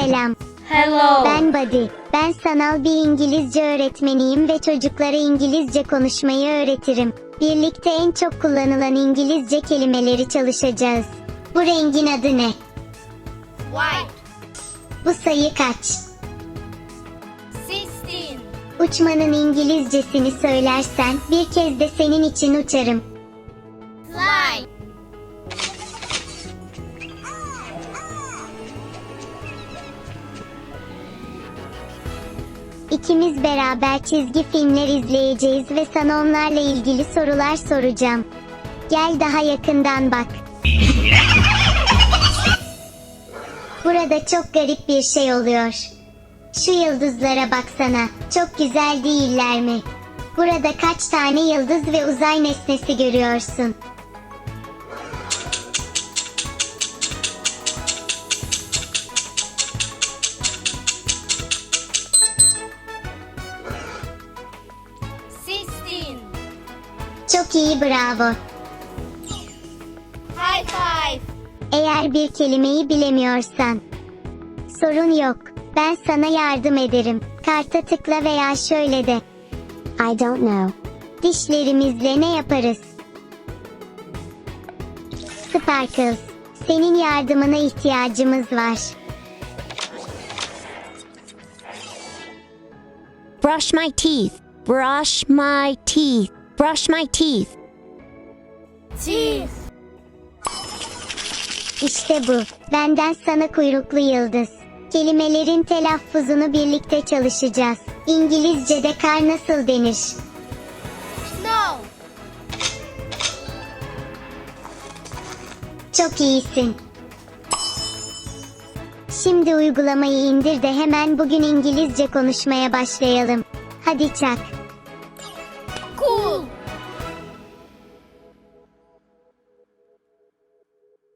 Selam. Hello. Ben Buddy. Ben sanal bir İngilizce öğretmeniyim ve çocuklara İngilizce konuşmayı öğretirim. Birlikte en çok kullanılan İngilizce kelimeleri çalışacağız. Bu rengin adı ne? White. Bu sayı kaç? 16. Uçmanın İngilizcesini söylersen bir kez de senin için uçarım. Fly. İkimiz beraber çizgi filmler izleyeceğiz ve sana onlarla ilgili sorular soracağım. Gel daha yakından bak. Burada çok garip bir şey oluyor. Şu yıldızlara baksana. Çok güzel değiller mi? Burada kaç tane yıldız ve uzay nesnesi görüyorsun? Çok iyi bravo. High five. Eğer bir kelimeyi bilemiyorsan. Sorun yok. Ben sana yardım ederim. Karta tıkla veya şöyle de. I don't know. Dişlerimizle ne yaparız? Sparkles. Senin yardımına ihtiyacımız var. Brush my teeth. Brush my teeth. Brush my teeth. Teeth. İşte bu. Benden sana kuyruklu yıldız. Kelimelerin telaffuzunu birlikte çalışacağız. İngilizce'de kar nasıl denir? Snow. Çok iyisin. Şimdi uygulamayı indir de hemen bugün İngilizce konuşmaya başlayalım. Hadi çak.